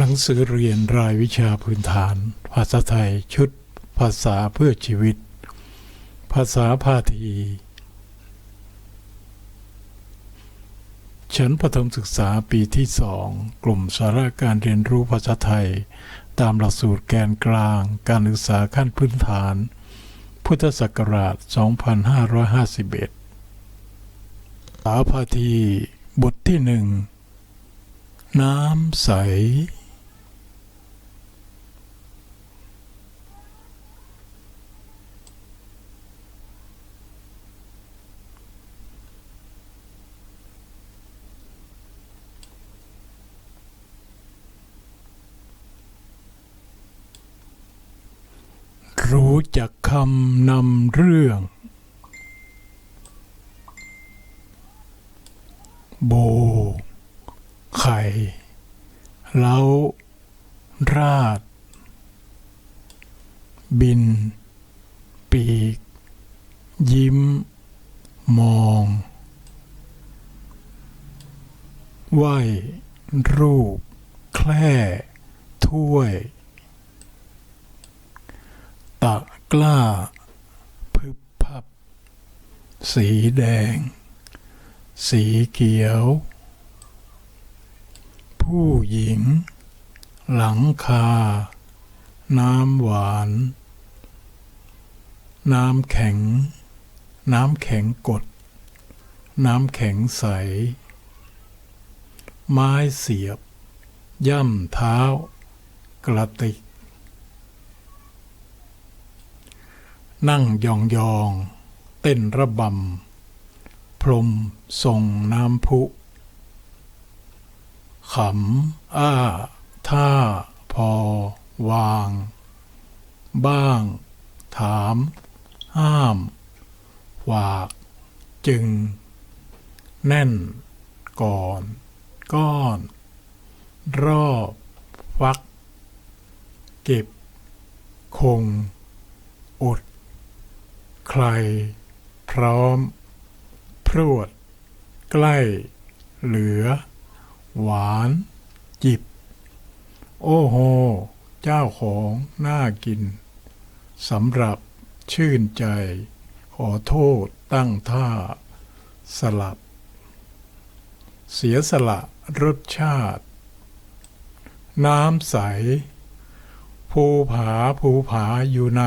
หนังสือเรียนรายวิชาพื้นฐาน ภาษาไทยชุด ภาษาเพื่อชีวิต ภาษาพาทีชั้นประถมศึกษาปีที่สองกลุ่มสาระการเรียนรู้ภาษาไทย ตามหลักสูตรแกนกลาง การศึกษาขั้นพื้นฐาน พุทธศักราช 2551 สาพาที บทที่หนึ่งน้ำใส รู้จักคำนำเรื่อง โบ ไข่ เล้า ราด บิน ปีก ยิ้ม มองไหวรูป แคล่ ถ้วย ตะกล้า พึบพับ สีแดง สีเขียว ผู้หญิง หลังคา น้ำหวาน น้ำแข็ง น้ำแข็งกด น้ำแข็งใส ไม้เสียบ ย่ำเท้า กระติก นั่งยองยอง เต้นระบำ พรมส่งน้ำพุขำ อ้า ท่า พอ วาง บ้าง ถาม ห้ามฝากจึง แน่น ก่อน ก้อน รอบ ฟัก เก็บ คง อด ใคร พร้อม พรวด ใกล้ เหลือ หวาน จิบ โอ้โห เจ้าของน่ากินสำหรับชื่นใจ ขอโทษตั้งท่า สลับ เสียสละรสชาติ น้ำใส ภูผาภูผาอยู่ไหน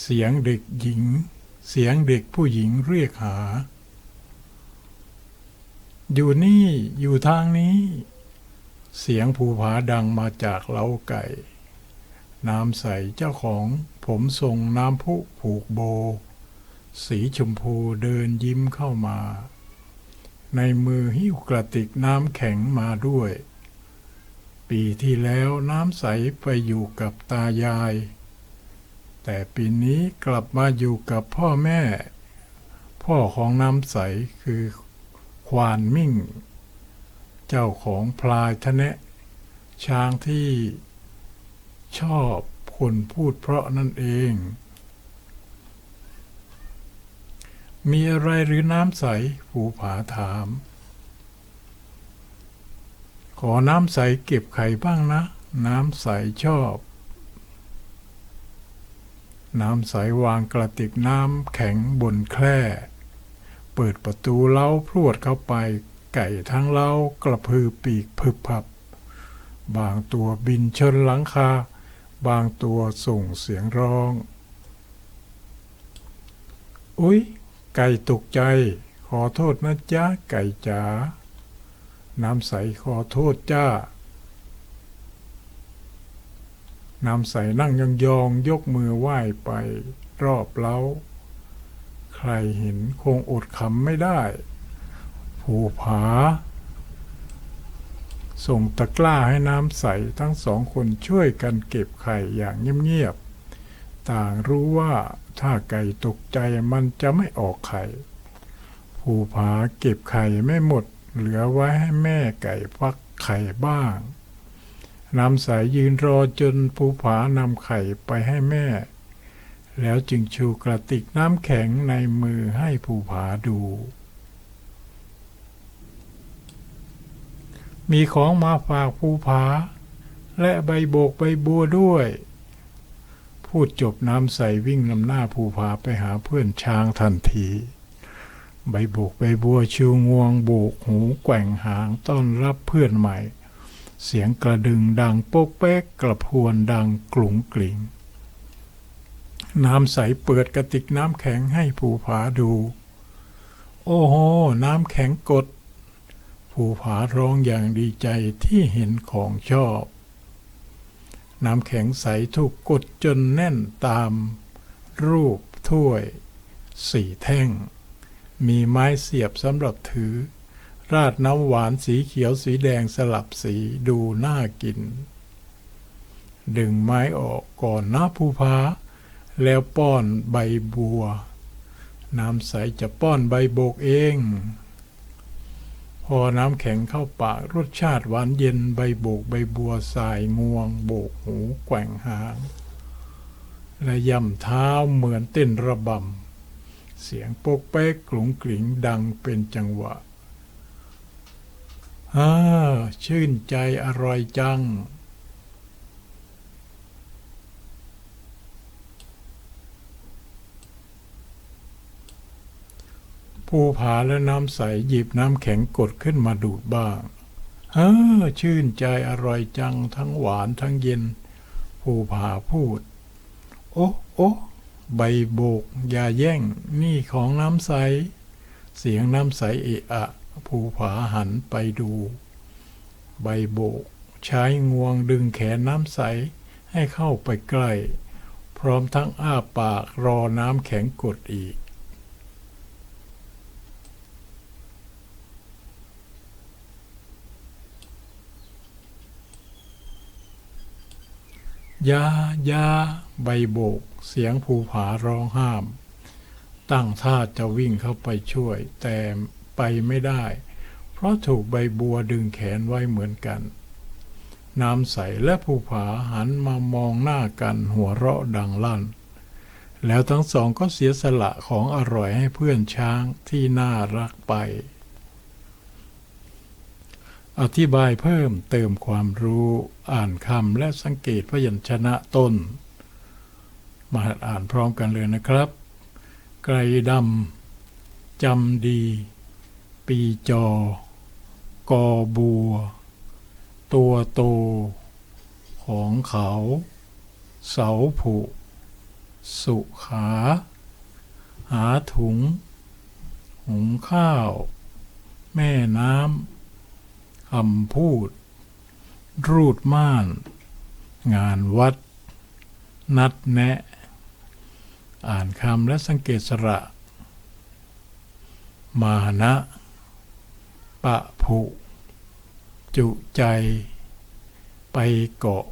เสียงเด็กหญิง เสียงเด็กผู้หญิงเรียกหา อยู่นี่อยู่ทางนี้ เสียงภูผาดังมาจากเล้าไก่ น้ำใสเจ้าของผมส่งน้ำพุผูกโบ สีชมพูเดินยิ้มเข้ามา ในมือหิ้วกระติกน้ำแข็งมาด้วย ปีที่แล้วน้ำใสไปอยู่กับตายาย แต่ปีนี้กลับมาอยู่กับพ่อแม่ พ่อของน้ำใสคือควานมิ่ง เจ้าของพลายทะเนะช้างที่ชอบคนพูดเพราะนั่นเอง มีอะไรหรือน้ำใส ผูผาถาม ขอน้ำใสเก็บไข่บ้างนะ น้ำใสชอบ น้ำใสวางกระติกน้ำแข็งบนแคร่ เปิดประตูเล้าพรวดเข้าไป ไก่ทั้งเล้ากระพือปีกพึบพับ บางตัวบินชนหลังคา บางตัวส่งเสียงร้อง อุ๊ย ไก่ตกใจ ขอโทษนะจ๊ะไก่จ๋าน้ำใสขอโทษจ้า น้ำใสนั่งยองยองยกมือไหว้ไปรอบเล้า ใครเห็นคงอดขำไม่ได้ ผูผา ส่งตะกร้าให้น้ำใสทั้งสองคนช่วยกันเก็บไข่อย่างเงียบๆ ต่างรู้ว่าถ้าไก่ตกใจมันจะไม่ออกไข่ ผูผาเก็บไข่ไม่หมด เหลือไว้ให้แม่ไก่ฟักไข่บ้าง น้ำใสยยืนรอจนภูผานำไข่ไปให้แม่ แล้วจึงชูกระติกน้ำแข็งในมือให้ภูผาดู มีของมาฝากภูผา และใบโบกใบบัวด้วย พูดจบน้ำใสวิ่งนำหน้าภูผาไปหาเพื่อนช้างทันทีใบโบกใบบัวชิวงวงโบกหูแกว่งหางต้อนรับเพื่อนใหม่ เสียงกระดึงดังโป๊กเป๊กกระพวนดังกลุ่งกลิ่ง น้ำใสเปิดกระติกน้ำแข็งให้ภูผาดู โอ้โห น้ำแข็งกด ภูผาร้องอย่างดีใจที่เห็นของชอบ น้ำแข็งใสถูกกดจนแน่นตาม รูปถ้วย สี่แท่ง มีไม้เสียบสำหรับถือ ราดน้ำหวานสีเขียวสีแดงสลับสีดูน่ากิน ดึงไม้ออกก่อนนะภูผาแล้วป้อนใบบัว น้ำใสจะป้อนใบโบกเอง พอน้ำแข็งเข้าปากรสชาติหวานเย็นใบโบกใบบัวสายงวง โบกหูแกว่งหาง และย่ำเท้าเหมือนเต้นระบำ เสียงโป๊กเป๊กกลุงกลิ่งดังเป็นจังหวะ ฮ่าชื่นใจอร่อยจัง ภูผาและน้ำใสหยิบน้ำแข็งกดขึ้นมาดูดบ้างเออชื่นใจอร่อยจังทั้งหวานทั้งเย็น ภูผาพูด โอ้โอ้ใบโบก อย่าแย่ง นี่ของน้ำใส เสียงน้ำใสเอะอะ ภูผาหันไปดู ใบโบก ใช้งวงดึงแขนน้ำใสให้เข้าไปใกล้ พร้อมทั้งอ้าปากรอน้ำแข็งกดอีก ยายาใบโบก เสียงภูผาร้องห้าม ตั้งท่าจะวิ่งเข้าไปช่วยแต่ ไปไม่ได้ เพราะถูกใบบัวดึงแขนไว้เหมือนกัน น้ำใสและภูผาหันมามองหน้ากันหัวเราะดังลั่น แล้วทั้งสองก็เสียสละของอร่อยให้เพื่อนช้างที่น่ารักไป อธิบายเพิ่มเติมความรู้อ่านคำและสังเกตพยัญชนะต้น มาหัดอ่านพร้อมกันเลยนะครับ ไกรดำจำดี ปีจอ กอบัว ตัวโต ของเขา เสาผุ สุขา หาถุง หุงข้าว แม่น้ำคำพูด รูดม่าน งานวัด นัดแนะ อ่านคำและสังเกตสระ มานะ ปะผุ จุใจ ไปเกาะ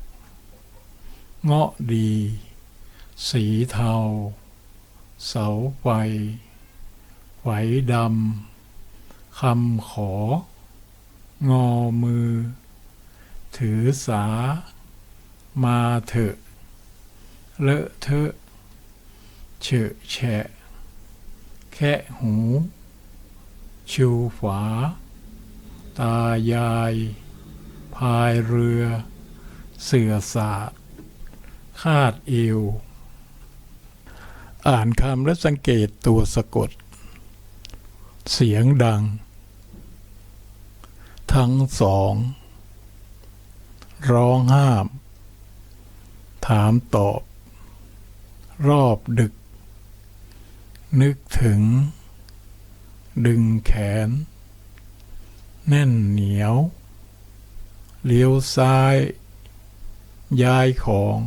เงาะดี สีเทา เสาไฟไหวดำ คำขอ งอมือ ถือสา มาเถอะเลอะเทอะเฉอะแฉะแคะหู ชูฝา ตายาย พายเรือ เสือสาดคาดเอว อ่านคำและสังเกตตัวสะกด เสียงดัง ทั้งสอง ร้องห้าม ถามตอบ รอบดึก นึกถึง ดึงแขน แน่นเหนียว เลี้ยวซ้าย ย้ายของ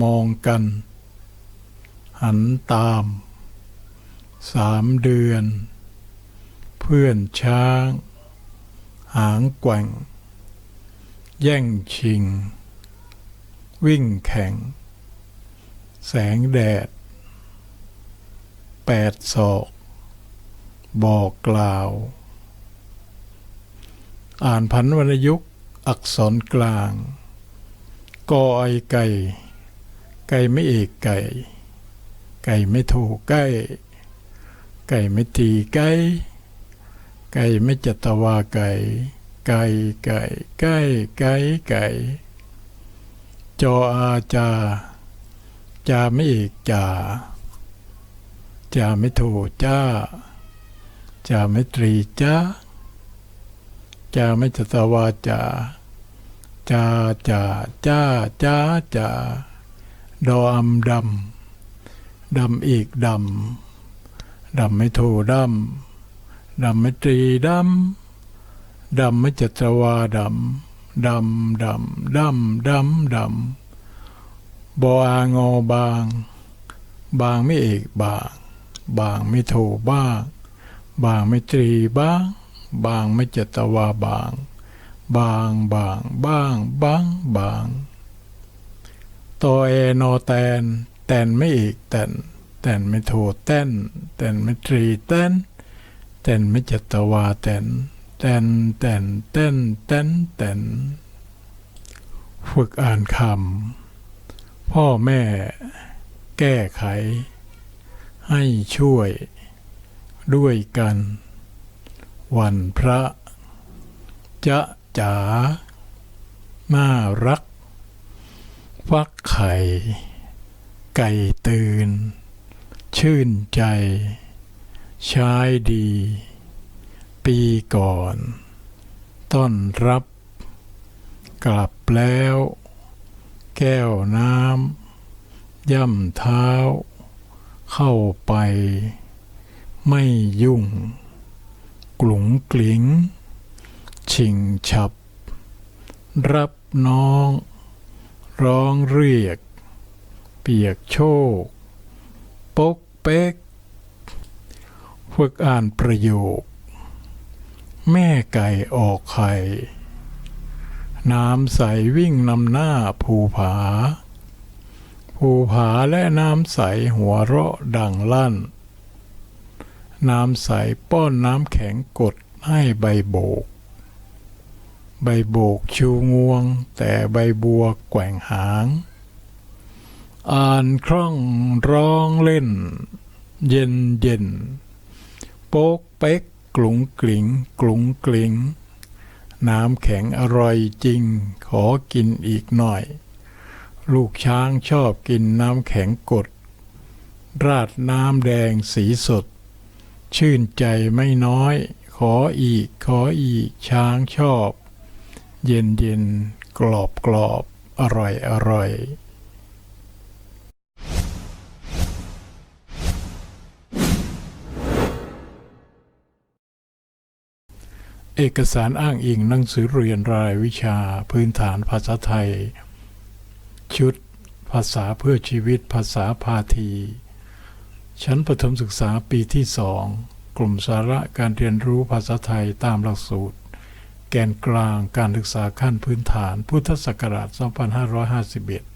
มองกัน หันตาม สามเดือน เพื่อนช้าง หางแกว่ง แย่งชิง วิ่งแข่ง แสงแดด แปดศอก บอกกล่าว อ่านพันวรรณยุกต์อักษรกลาง กอไอไก่ ไก่ไม่เอกไก่ ไก่ไม่ถูกใกล้ ไก่ไม่ตีไก่ไก่ไม่จัตวาไก่ ไก่ไก่ไก่ไก่ไก่ จออาจา จาไม่เอกจา จาไม่โทจ้า จาไม่ตรีจ้า จาไม่จตวาจาจาจาจ้าจ้าจาดออำดำดำอีกดำดำไม่โทดำดำไม่ตรีดำดำไม่จัตวาดำดำดำดำดำดำบออางอบาง บางไม่เอกบาง บางไม่โทบ้าง บางไม่ตรีบ้าง บางไม่จตวาบาง บางบางบ้างบางบางตอเอนแตนแตนไม่เอกแตนแตนไม่โทแตนแตนไม่ตรีแตนแตนไม่จตวาแตนแตนแตนเต้นเต้นเต้นฝึกอ่านคำพ่อแม่ แก้ไข ให้ช่วยด้วยกัน วันพระ จะจ๋าน่ารัก ฟักไข่ ไก่ตื่น ชื่นใจ ชายดี ปีก่อน ต้อนรับ กลับแล้ว แก้วน้ำ ย่ำเท้า เข้าไป ไม่ยุ่ง กลุงกลิงชิงฉับ รับน้อง ร้องเรียก เปียกโชค ปกเป๊กฝึกอ่านประโยค แม่ไก่ออกไข่ น้ำใสวิ่งนำหน้าภูผา ภูผาและน้ำใสหัวเราะดังลั่น น้ำใสป้อนน้ำแข็งกดให้ใบโบก ใบโบกชูงวง แต่ใบบัวแกว่งหาง อ่านคล่องร้องเล่น เย็นเย็นโป๊กเป๊กกลุงกลิงกลุงกลิงน้ำแข็งอร่อยจริง ขอกินอีกหน่อย ลูกช้างชอบกินน้ำแข็งกด ราดน้ำแดงสีสด ชื่นใจไม่น้อย ขออีกขออีกช้างชอบ เย็นเย็นกรอบกรอบอร่อยอร่อยเอกสารอ้างอิงหนังสือเรียนรายวิชาพื้นฐานภาษาไทย ชุด ภาษาเพื่อชีวิตภาษาพาที ชั้นประถมศึกษาปีที่สองกลุ่มสาระการเรียนรู้ภาษาไทยตามหลักสูตร แกนกลางการศึกษาขั้นพื้นฐานพุทธศักราช 2551